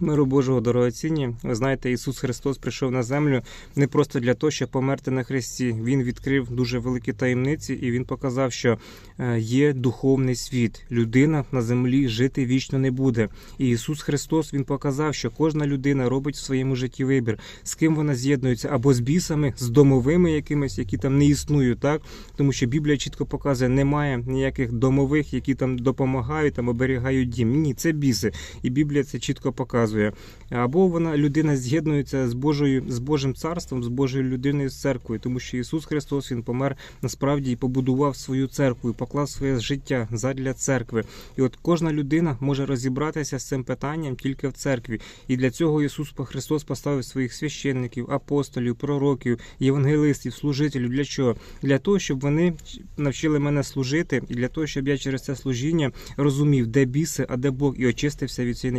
Миру Божого дорогоцінні. Ви знаєте, Ісус Христос прийшов на землю не просто для того, щоб померти на хресті. Він відкрив дуже великі таємниці, і він показав, що е, є духовний світ. Людина на землі жити вічно не буде. І Ісус Христос Він показав, що кожна людина робить в своєму житті вибір, з ким вона з'єднується, або з бісами, з домовими якимись, які там не існують, так тому що Біблія чітко показує, немає ніяких домових, які там допомагають, там оберігають дім. Ні, це біси. І Біблія це чітко показує. Або вона людина з'єднується з Божою з Божим царством, з Божою людиною з церквою, тому що Ісус Христос Він помер насправді і побудував свою церкву, і поклав своє життя задля церкви. І от кожна людина може розібратися з цим питанням тільки в церкві. І для цього Ісус Христос поставив своїх священників, апостолів, пророків, євангелистів, служителів. Для чого? Для того, щоб вони навчили мене служити, і для того, щоб я через це служіння розумів, де біси, а де Бог, і очистився від цієї